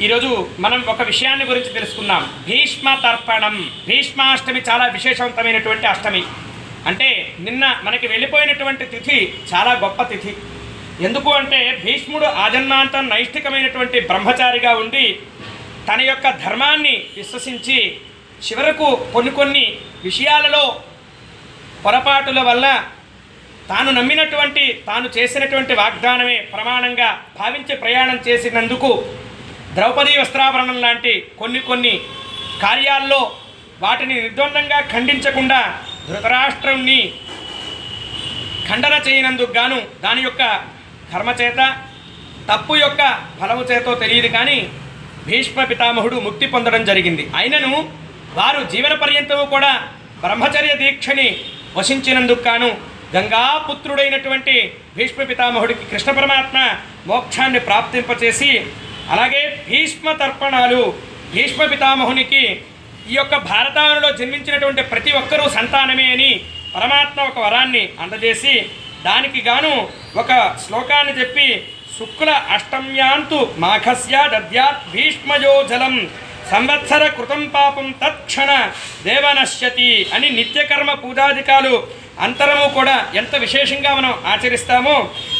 ఈరోజు మనం ఒక విషయాన్ని గురించి తెలుసుకుందాం. భీష్మ తర్పణం భీష్మాష్టమి చాలా విశేషవంతమైనటువంటి అష్టమి. అంటే నిన్న మనకి వెళ్ళిపోయినటువంటి తిథి చాలా గొప్ప తిథి. ఎందుకు అంటే భీష్ముడు ఆజన్మాంతం నైష్ఠికమైనటువంటి బ్రహ్మచారిగా ఉండి తన యొక్క ధర్మాన్ని విశ్వసించి చివరకు కొన్ని కొన్ని విషయాలలో పొరపాటుల వల్ల తాను నమ్మినటువంటి తాను చేసినటువంటి వాగ్దానమే ప్రమాణంగా భావించి ప్రయాణం చేసినందుకు ద్రౌపది వస్త్రాభరణం లాంటి కొన్ని కొన్ని కార్యాల్లో వాటిని నిర్ద్వందంగా ఖండించకుండా ధృతరాష్ట్రంని ఖండన చేయనందుకు గాను దాని యొక్క కర్మచేత తప్పు యొక్క ఫలము చేతో తెలియదు కానీ భీష్మ పితామహుడు ముక్తి పొందడం జరిగింది. అయినను వారు జీవన పర్యంతము కూడా బ్రహ్మచర్య దీక్షని వశించినందుకు గాను గంగాపుత్రుడైనటువంటి భీష్మ పితామహుడికి కృష్ణ పరమాత్మ మోక్షాన్ని ప్రాప్తింపచేసి అలాగే భీష్మ తర్పణాలు భీష్మ పితామహునికి ఈ యొక్క భారతావనిలో జన్మించినటువంటి ప్రతి ఒక్కరూ సంతానమే అని పరమాత్మ ఒక వరాన్ని అందజేసి దానికి గాను ఒక శ్లోకాన్ని చెప్పి శుక్ల అష్టమ్యాంతు మాఘస్య దద్యాత్ భీష్మయో జలం సంవత్సర కృతం పాపం తత్క్షణ దేవనశ్యతి అని నిత్యకర్మ పూజాధికాలు అంతరము కూడా ఎంత విశేషంగా మనం ఆచరిస్తామో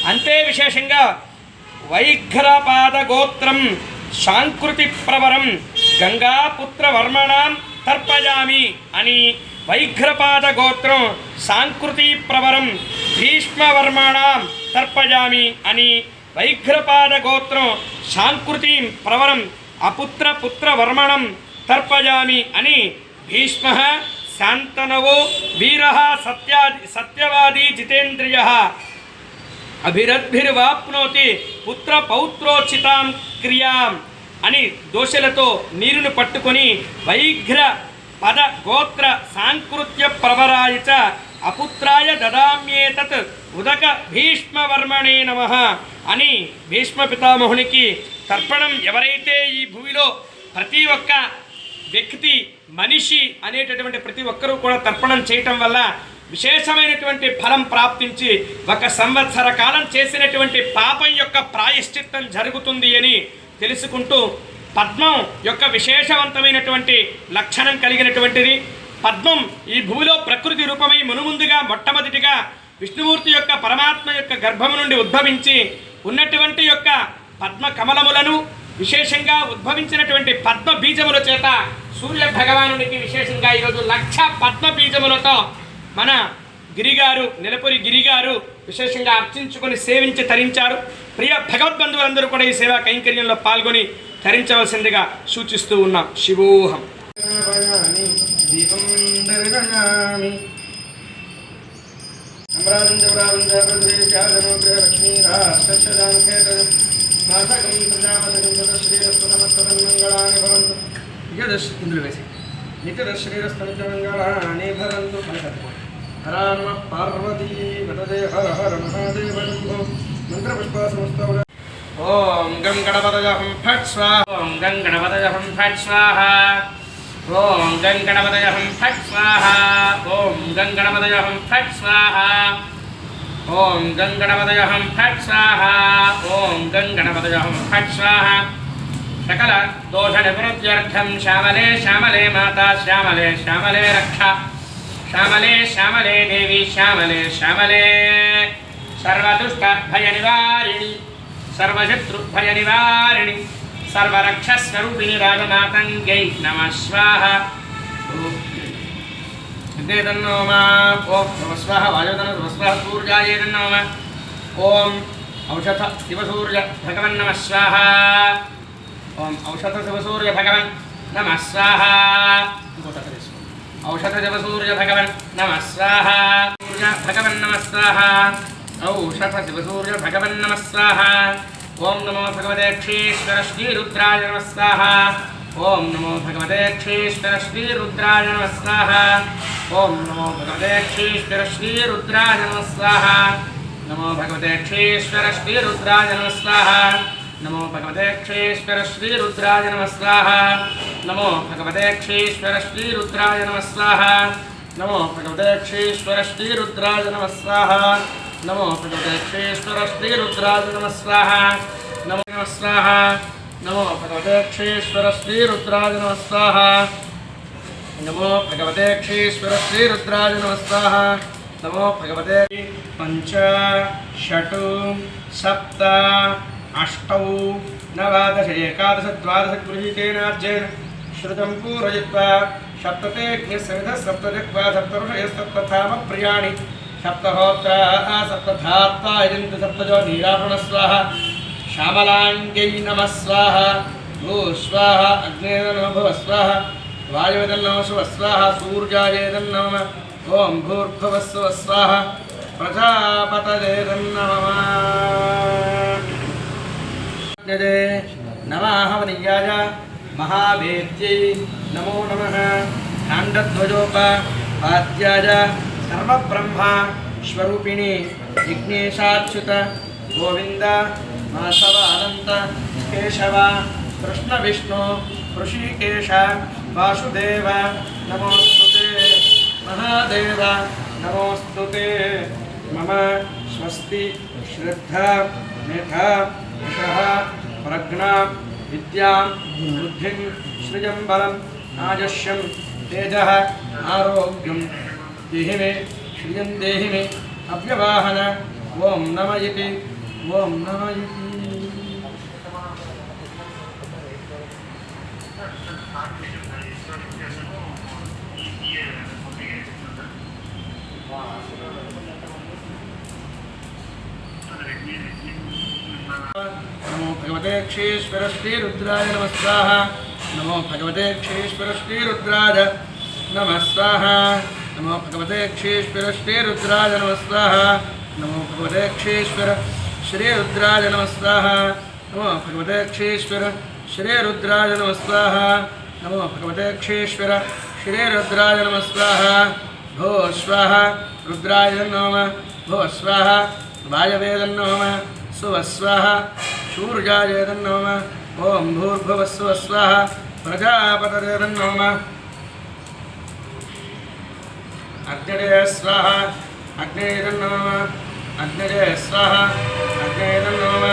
అంతే విశేషంగా వైఘ్రపాదగోత్రం శాంకృతి ప్రవరం గంగాపుత్రవర్మణాం తర్పయామి అని వైఘ్రపాద గోత్రం సాంకృతి ప్రవరం భీష్మవర్మణాం తర్పయామి అని వైఘ్రపాద గోత్రం సాంకృతి ప్రవరం అపుత్ర పుత్ర తర్పయామి అని భీష్మ శాంతనవో వీర సత్యాది సత్యవాది జితేంద్రియ అభిరద్భిర్వాప్నోతి పుత్ర పౌత్రోచితాం క్రియాం అని దోషలతో నీరును పట్టుకొని వైఘ్ర పద గోత్ర సాంకృత్య ప్రవరాయ చ అపుత్రాయ దదామ్యేతత్ ఉదక భీష్మవర్మణే నమ అని భీష్మ పితామహునికి తర్పణం ఎవరైతే ఈ భూమిలో ప్రతి ఒక్క వ్యక్తి మనిషి అనేటటువంటి ప్రతి ఒక్కరూ కూడా తర్పణం చేయటం వల్ల విశేషమైనటువంటి ఫలం ప్రాప్తించి ఒక సంవత్సర కాలం చేసినటువంటి పాపం యొక్క ప్రాయశ్చిత్తం జరుగుతుంది అని తెలుసుకుంటూ పద్మం యొక్క విశేషవంతమైనటువంటి లక్షణం కలిగినటువంటిది. పద్మం ఈ భూమిలో ప్రకృతి రూపమై మునుముందుగా మొట్టమొదటిగా విష్ణుమూర్తి యొక్క పరమాత్మ యొక్క గర్భము నుండి ఉద్భవించి ఉన్నటువంటి యొక్క పద్మ కమలములను విశేషంగా ఉద్భవించినటువంటి పద్మ బీజముల చేత సూర్య భగవానునికి విశేషంగా ఈరోజు లక్ష పద్మ బీజములతో మన గిరిగారు నిలపొరి గిరిగారు విశేషంగా అర్చించుకొని సేవించి తరించారు. ప్రియ భగవద్బంధువులందరూ కూడా ఈ సేవా కైంకర్యంలో పాల్గొని తరించవలసిందిగా సూచిస్తూ ఉన్నాం. శివోహం. దీపం అమరాజం జవరాజం శ్రీరస్తు నమస్తన్మంగళాని భవంతు. యదశ్ ఇందులో వేసి. నిత్యద భవంతు హర పార్వతీ పతదే హర హర మహాదేవ శంభో. మంత్రపుష్పాసమస్తవ ఓం గం గణపతయహం ఫట్ స్వాహ. ఓం గం గణపతయహం ఫట్ స్వాహ. ఓం గం గణపతయహం ఫట్ స్వాహ. ఓం గం గణపతయహం ఫట్ స్వాహ. ॐ गङ्गणपतयहं फट स्वाहा। ओं गङ्गणपतयहं फट स्वाहा। सकलदोषनिवृत्त्यर्थं श्यामले श्यामले माता, श्यामले श्यामले रक्ष। श्यामले श्यामले देवी, श्यामले श्यामले सर्वदुष्टभयनिवारिणि सर्वशत्रुभयनिवारिणि। सर्वरक्षस्वरूपिणी राजमातङ्गै नमः स्वाहा। నివారిణి సర్వశత్రుభయ ఓం నమ వాయుతన వాయుధన నమ స్వాహ ఓం ఔషధ శివసూర్య భగవన్ నమ స్వాహ ఓం ఔషధ శివసూర్య భగవన్ నమ స్వాహ ఔషధ శివసూర్య భగవన్ నమ స్వాహ సూర్య భగవన్ నమ స్వాహ ఔషధ శివసూర్య భగవన్ నమ స్వాహ ఓం నమో భగవతే క్షీశ్వర శ్రీరుద్రాయ నమ స్వాహ ఓం నమో భగవతే క్షీశ్వర శ్రీ రుద్రాయ నమస్వాహ ఓం నమో భగవతే క్షీశ్వర శ్రీ రుద్రాయ నమస్వాహ నమో భగవతే క్షీశ్వర శ్రీ రుద్రాయ నమస్వాహ నమో భగవతే క్షేశ్వర శ్రీ రుద్రాయ నమస్వాహ నమో భగవతే క్షేశ్వర శ్రీ రుద్రాయ నమస్వాహ నమో భగవతే క్షేశ్వర శ్రీ రుద్రాయ నమస్వాహ నమో భగవతే క్షేశ్వర శ్రీ రుద్రాయ నమస్వాహ నమో నమస్వాహ नमो भगवते क्षीश्वर श्रीरुद्राय नमः स्वाहा नमो भगवते क्षीश्वर श्रीरुद्राय नमः स्वाहा नमो भगवते पञ्च षट् सप्त अष्टौ नवादश एकादश द्वादश गृहीतेनार्जेन श्रुतं पूरयित्वा सप्ततेऽग्निसमिधः सप्तजग्वा सप्तऋषयस्तप्तथामप्रियाणि सप्तहोत्राः सप्तधात्ता यजन्तु सप्तजो नीरापणस्वाहा श्यामलाङ्ग्यै नमः स्वाहा। भू स्वाहा अग्ने नमो स्वाहा। वायुवेदन्नमो शुभ स्वाहा सूर्यायेदन्नम ॐ भूर्भुवस्व स्वाहा। प्रजापतयेदन्नमः यजे नमाहवनीयाय महावेद्यै नमो नमः। काण्डध्वजोपाध्याय सर्वब्रह्मा, स्वरूपिणि, विघ्नेशाच्युत माधव अनन्त केशव कृष्ण विष्णु ऋषिकेश, वासुदेव, नमोऽस्तु ते। महादेव, नमोऽस्तु ते। मम स्वस्ति, श्रद्धा मेधा यशः प्रज्ञा, विद्यां, बुद्धिं श्रियं बलम् आजस्यं तेजः, आरोग्यं। देहि मे श्रियं देहि मे अव्यवाहन। ॐ नम इति। ॐ नम इति। నమో భగవతే క్షీశ్వర శ్రీరుద్రాయ నమస్వాహ. నమో భగవతే క్షీశ్వర శ్రీరుద్రాయ నమస్వాహ. నమో భగవతే క్షీశ్వర శ్రీరుద్రాయ నమస్వాహ. నమో భగవతే క్షీశ్వర శ్రీరుద్రాయ నమస్వాహ. నమో భగవతే క్షీశ్వర శ్రీరుద్రాయ నమస్వాహ. నమో భగవతేక్షేశ్వర శ్రీ రుద్రాయ నమ స్వాహ భో స్వాహ రుద్రాయ నోమ భో స్వాహ వాయవేదన్నోమ సువస్వాహ సూర్యాయేదన్నోమ ఓం భూర్భువస్సువస్వాహ ప్రజాపతరేదన్నోమ అగ్నిడే స్వాహ అగ్నేదన్నోమ అగ్నిడే స్వాహ అగ్నేదన్నోమ